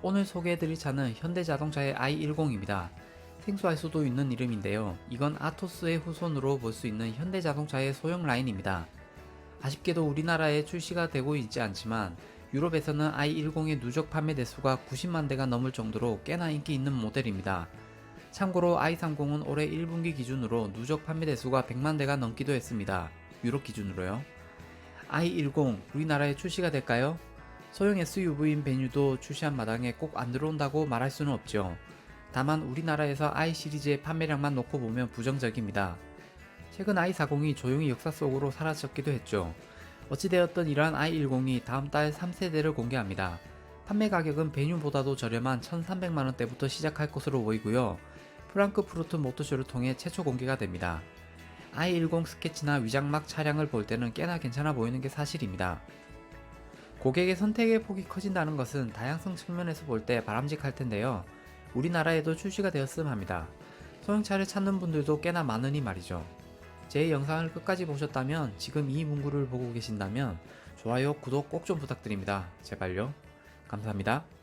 오늘 소개해드릴 차는 현대자동차의 i10입니다. 생소할 수도 있는 이름인데요. 이건 아토스의 후손으로 볼 수 있는 현대자동차의 소형 라인입니다. 아쉽게도 우리나라에 출시가 되고 있지 않지만 유럽에서는 i10의 누적 판매 대수가 90만 대가 넘을 정도로 꽤나 인기 있는 모델입니다. 참고로 i30은 올해 1분기 기준으로 누적 판매 대수가 100만 대가 넘기도 했습니다. 유럽 기준으로요. i10 우리나라에 출시가 될까요? 소형 SUV인 베뉴도 출시한 마당에 꼭 안 들어온다고 말할 수는 없죠. 다만 우리나라에서 i 시리즈의 판매량만 놓고 보면 부정적입니다. 최근 i40이 조용히 역사 속으로 사라졌기도 했죠. 어찌되었든 이러한 i10이 다음 달 3세대를 공개합니다. 판매 가격은 베뉴보다도 저렴한 1300만원대부터 시작할 것으로 보이고요. 프랑크푸르트 모터쇼를 통해 최초 공개가 됩니다. i10 스케치나 위장막 차량을 볼 때는 꽤나 괜찮아 보이는 게 사실입니다. 고객의 선택의 폭이 커진다는 것은 다양성 측면에서 볼 때 바람직할 텐데요. 우리나라에도 출시가 되었음 합니다. 소형차를 찾는 분들도 꽤나 많으니 말이죠. 제 영상을 끝까지 보셨다면 지금 이 문구를 보고 계신다면 좋아요, 구독 꼭 좀 부탁드립니다. 제발요. 감사합니다.